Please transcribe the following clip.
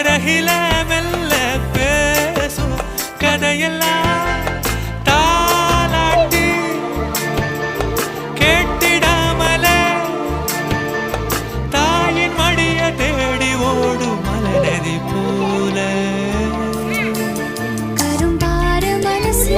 படகில மெல்ல பேசும் கதையெல்லாம் தாலாட்டி கேட்டிடாமல. தாயின் மடிய தேடி ஓடும் மலநதி போல. கரும்பாறு மனசு